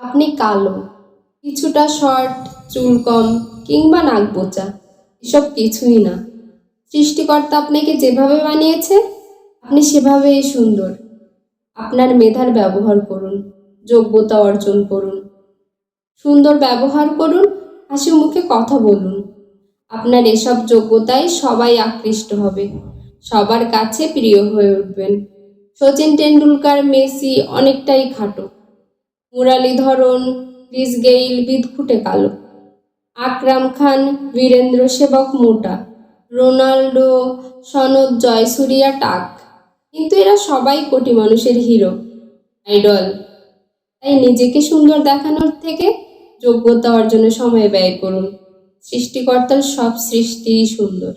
আপনি কালো, কিছুটা শর্ট, চুল কম কিংবা নাক বোচা, এসব কিছুই না। সৃষ্টিকর্তা আপনাকে যেভাবে বানিয়েছে, আপনি সেভাবেই সুন্দর। আপনার মেধার ব্যবহার করুন, যোগ্যতা অর্জন করুন। সুন্দর ব্যবহার করুন, হাসি মুখে কথা বলুন। আপনার এসব যোগ্যতায় সবাই আকৃষ্ট হবে, সবার কাছে প্রিয় হয়ে উঠবেন। সচিন টেন্ডুলকার মেসি অনেকটাই খাটো। মুরালীধরন ক্রিস গেইল বিদঘুটে কালো। আকরাম খান, বীরেন্দ্র সেবক মোটা। রোনাল্ডো, সনদ জয়সুরিয়া টাক। কিন্তু এরা সবাই কোটি মানুষের হিরো, আইডল। তাই নিজেকে সুন্দর দেখানোর থেকে যোগ্যতা অর্জনে সময় ব্যয় করুন। সৃষ্টিকর্তার সব সৃষ্টিই সুন্দর।